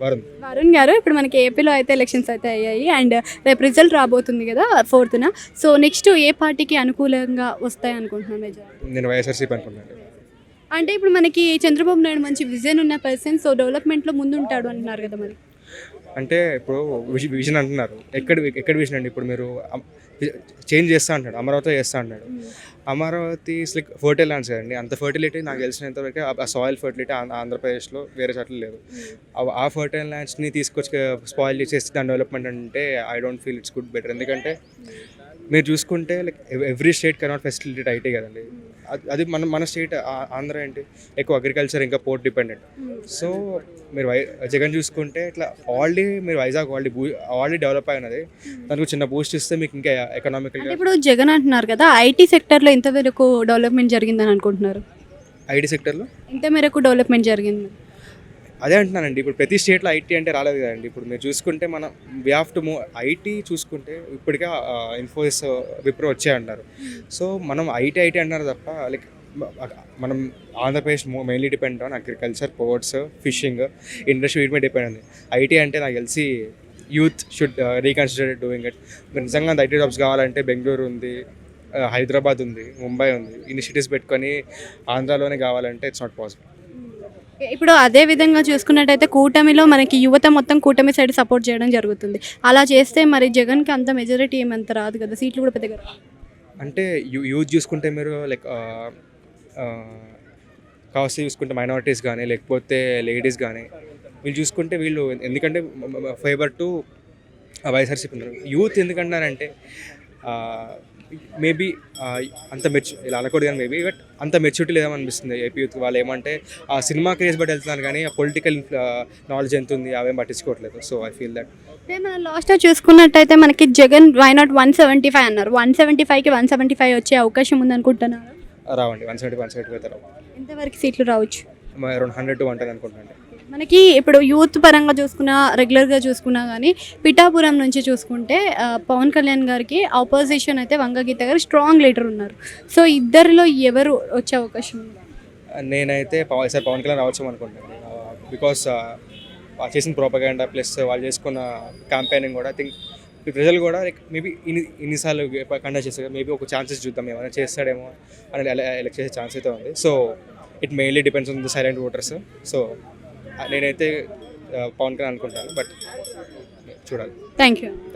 వరుణ్. గారు ఇప్పుడు మనకి ఏపీలో అయితే ఎలక్షన్స్ అయితే అయ్యాయి. అండ్ రేపు రిజల్ట్ రాబోతుంది కదా ఫోర్త్న సో నెక్స్ట్ ఏ పార్టీకి అనుకూలంగా వస్తాయి అనుకుంటున్నాను నేను వైఎస్ఆర్సీపీ అంటే ఇప్పుడు మనకి చంద్రబాబు నాయుడు మంచి విజన్ ఉన్న పర్సన్ సో డెవలప్మెంట్లో ముందు ఉంటాడు అంటున్నారు కదా మరి. అంటే ఇప్పుడు విజ- విజన్ అంటున్నారు. ఎక్కడ ఎక్కడ విజన్ అండి? ఇప్పుడు మీరు చేంజ్ చేస్తా అంటాడు అమరావతి చేస్తా అంటాడు అమరావతి లైక్ ఫర్టైల్ ల్యాండ్స్ కదండి అంత ఫర్టిలిటీ నాకు తెలిసినంత వరకు ఆ సాయిల్ ఫర్టిలిటీ ఆంధ్రప్రదేశ్లో వేరే చోట్ల లేదు. ఆ- ఫర్టైల్ ల్యాండ్స్ని తీసుకొచ్చి స్పాయిల్ చేసేసి దాని డెవలప్మెంట్ అంటే I don't feel it's good better. ఎందుకంటే మీరు చూసుకుంటే like every state cannot facilitate IT కదండి. అది- అది మన మన స్టేట్ ఆంధ్ర ఏంటి ఎక్కువ అగ్రికల్చర్ ఇంకా పోర్ట్ డిపెండెంట్ సో మీరు వై జగన్ చూసుకుంటే ఇట్లా ఆల్రెడీ మీరు వైజాగ్ ఆల్రెడీ బూ ఆల్రెడీ డెవలప్ అయినది దానికి చిన్న బూస్ట్ ఇస్తే మీకు ఇంకా అంటే ఎకనామికల్గా ఇప్పుడు జగన్ అంటున్నారు కదా ఐటీ సెక్టర్లో ఎంతవరకు డెవలప్మెంట్ జరిగిందని అనుకుంటున్నారు. ఐటీ సెక్టర్లో ఎంత మేరకు డెవలప్మెంట్ జరిగింది. అదే అంటున్నానండి. ఇప్పుడు ప్రతి స్టేట్లో ఐటీ అంటే రాలేదు కదండి. ఇప్పుడు మీరు చూసుకుంటే మనం we have to move IT చూసుకుంటే ఇప్పటికే ఇన్ఫోసిస్ విప్రో వచ్చాయన్నారు సో మనం ఐటీ ఐటీ అంటున్నారు తప్ప లైక్ మనం Andhra Pradesh mainly depend on agriculture ports fishing industry వీటి మీద డిపెండ్ ఉంది. ఐటీ అంటే నాకు తెలిసి youth should reconsider doing it నిజంగా నిజంగా ఐటీ జాబ్స్ కావాలంటే బెంగళూరు ఉంది uh, హైదరాబాద్ ఉంది ముంబై ఉంది. ఇనిషియేటివ్స్ పెట్టుకొని ఆంధ్రాలోనే కావాలంటే ఇట్స్ నాట్ పాసిబుల్ ఇప్పుడు అదే విధంగా చూసుకున్నట్టయితే కూటమిలో మనకి యువత మొత్తం కూటమి సైడ్ సపోర్ట్ చేయడం జరుగుతుంది. అలా చేస్తే మరి జగన్కి అంత మెజారిటీ ఏమంత రాదు కదా? సీట్లు కూడా పెద్దగా అంటే యూ యూత్ చూసుకుంటే మీరు లైక్ కాస్ట్ చూసుకుంటే మైనారిటీస్ కానీ లేకపోతే లేడీస్ కానీ వీళ్ళు చూసుకుంటే వీళ్ళు ఎందుకంటే ఫేవర్ టు వైఎస్ఆర్సీపీ ఉన్నారు. యూత్ ఎందుకంటారంటే మేబీ అంత మెచ్ ఇలా అనకూడదు కానీ మేబీ బట్ అంత మెచ్యూరిటీ లేదనిపిస్తుంది ఏపీ యూత్ వాళ్ళు ఏమంటే ఆ సినిమా క్రేజ్ బట్టి వెళ్తున్నారు కానీ ఆ పొలిటికల్ నాలెడ్జ్ ఎంత ఉంది అవేం పట్టించుకోవట్లేదు. సో ఐ ఫీల్ దట్ అంటే మనం లాస్ట్ చూసుకున్నట్టయితే మనకి Jagan why not one seventy five అన్నారు. వన్ సెవెంటీ ఫైవ్కి వన్ సెవెంటీ ఫైవ్ వచ్చే అవకాశం ఉందనుకుంటున్నారు? రావండి. One seventy one seventy five ఎంతవరకు సీట్లు రావచ్చు? Around hundred to one ten అనుకుంటున్నాను మనకి ఇప్పుడు యూత్ పరంగా చూసుకున్నా రెగ్యులర్గా చూసుకున్నా కానీ పిఠాపురం నుంచి చూసుకుంటే పవన్ కళ్యాణ్ గారికి ఆపోజిషన్ అయితే వంగగీత గారు స్ట్రాంగ్ లీడర్ ఉన్నారు. సో ఇద్దరిలో ఎవరు వచ్చే అవకాశం ఉంది? నేనైతే సార్ పవన్ కళ్యాణ్ రావచ్చు అనుకుంటున్నాను. బికాస్ వాళ్ళు చేసిన ప్రోపగాండా ప్లస్ వాళ్ళు చేసుకున్న క్యాంపెయినింగ్ కూడా ఐ థింక్ ప్రజలు కూడా లైక్ మేబీ ఇన్ని ఇన్నిసార్లు కండక్ట్ చేస్తారు మేబీ ఒక ఛాన్సెస్ చూద్దాం ఏమైనా చేస్తాడేమో అని ఎలక్ట్ చేసే ఛాన్స్ అయితే ఉంది. So it mainly depends on the silent voters so నేనైతే uh, పవన్ కళ్యాణ్ అనుకుంటాను బట్ చూడాలి. Thank you